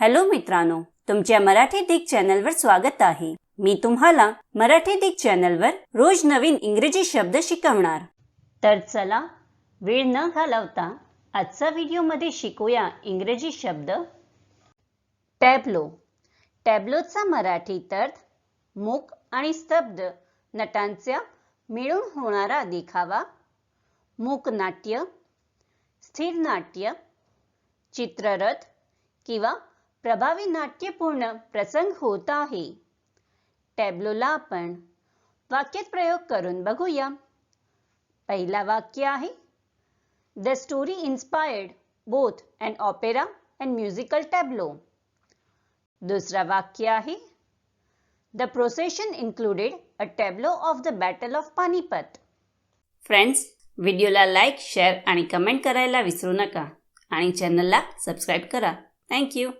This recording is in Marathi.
हॅलो मित्रांनो तुमच्या मराठी दिग चॅनलवर स्वागत आहे. मी तुम्हाला मराठी दिग चॅनलवर रोज नवीन इंग्रजी शब्द शिकवणार. तर चला वेळ न घालवता आजचा व्हिडिओमध्ये शिकूया इंग्रजी शब्द. टॅब्लो. टॅब्लोचा मराठीत अर्थ मूक आणि स्तब्ध नटांचा मिळून होणारा देखावा. मूकनाट्य स्थिर नाट्य चित्ररथ किंवा प्रभावी नाट्यपूर्ण प्रसंग होत आहे. टॅब्लोला आपण वाक्यात प्रयोग करून बघूया. पहिला वाक्य आहे the story inspired both and opera and musical tableau दुसरा वाक्य आहे the procession included a tableau of the battle of Panipat friends व्हिडिओला लाईक शेअर आणि कमेंट करायला विसरू नका आणि चॅनलला सबस्क्राईब करा. थँक्यू